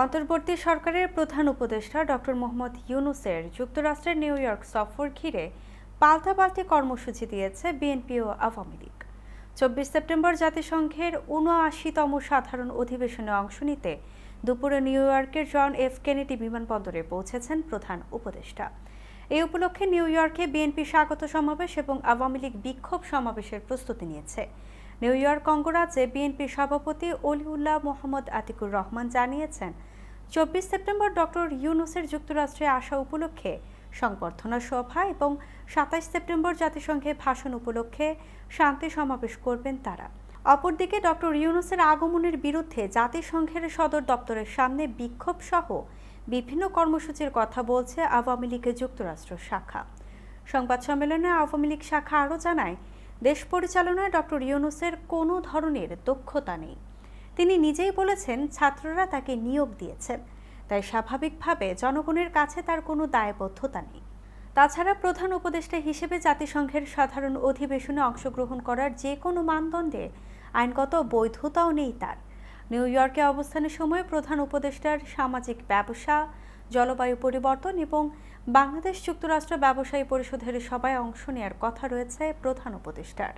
অন্তর্বর্তী সরকারের প্রধান উপদেষ্টা ডক্টর মোহাম্মদ ইউনুসের যুক্তরাষ্ট্রের নিউ ইয়র্ক সফর ঘিরে পাল্টাপাল্টি কর্মসূচি দিয়েছে বিএনপি ও আওয়ামী লীগ। চব্বিশ সেপ্টেম্বর জাতিসংঘের উনআশিতম সাধারণ অধিবেশনে অংশ নিতে দুপুরে নিউ ইয়র্কের জন এফ কেনেডি বিমানবন্দরে পৌঁছেছেন প্রধান উপদেষ্টা। এই উপলক্ষে নিউ ইয়র্কে বিএনপি স্বাগত সমাবেশ এবং আওয়ামী লীগ বিক্ষোভ সমাবেশের প্রস্তুতি নিয়েছে। নিউ ইয়র্ক অঙ্গরাজ্যে বিএনপি সভাপতি অলিউল্লাহ মোহাম্মদ আতিকুর রহমান জানিয়েছেন, চব্বিশ সেপ্টেম্বর ডক্টর ইউনুসের যুক্তরাষ্ট্রে আসা উপলক্ষে সংবর্ধনা সভা এবং সাতাশ সেপ্টেম্বর জাতিসংঘে ভাষণ উপলক্ষে শান্তি সমাবেশ করবেন তারা। অপরদিকে ডক্টর ইউনুসের আগমনের বিরুদ্ধে জাতিসংঘের সদর দপ্তরের সামনে বিক্ষোভ সহ বিভিন্ন কর্মসূচির কথা বলছে আওয়ামী লীগের যুক্তরাষ্ট্র শাখা। সংবাদ সম্মেলনে আওয়ামী লীগ শাখা আরও জানায় দেশ পরিচালনায় ডক্টর ইউনুসের কোনো ধরনের দক্ষতা নেই। তিনি নিজেই বলেছেন, ছাত্ররা তাকে নিয়োগ দিয়েছেন তাই স্বাভাবিকভাবে জনগণের কাছে তার কোনো দায়বদ্ধতা নেই। তাছাড়া প্রধান উপদেষ্টা হিসেবে জাতিসংঘের সাধারণ অধিবেশনে অংশগ্রহণ করার যে কোনো মানদণ্ডে আইনগত বৈধতাও নেই তার। নিউ ইয়র্কে অবস্থানের সময় প্রধান উপদেষ্টার সামাজিক ব্যবসা জলবায়ু পরিবর্তন এবং বাংলাদেশ যুক্তরাষ্ট্র ব্যবসায়ী পরিষদের সভায় অংশ নেওয়ার কথা রয়েছে প্রধান উপদেষ্টার।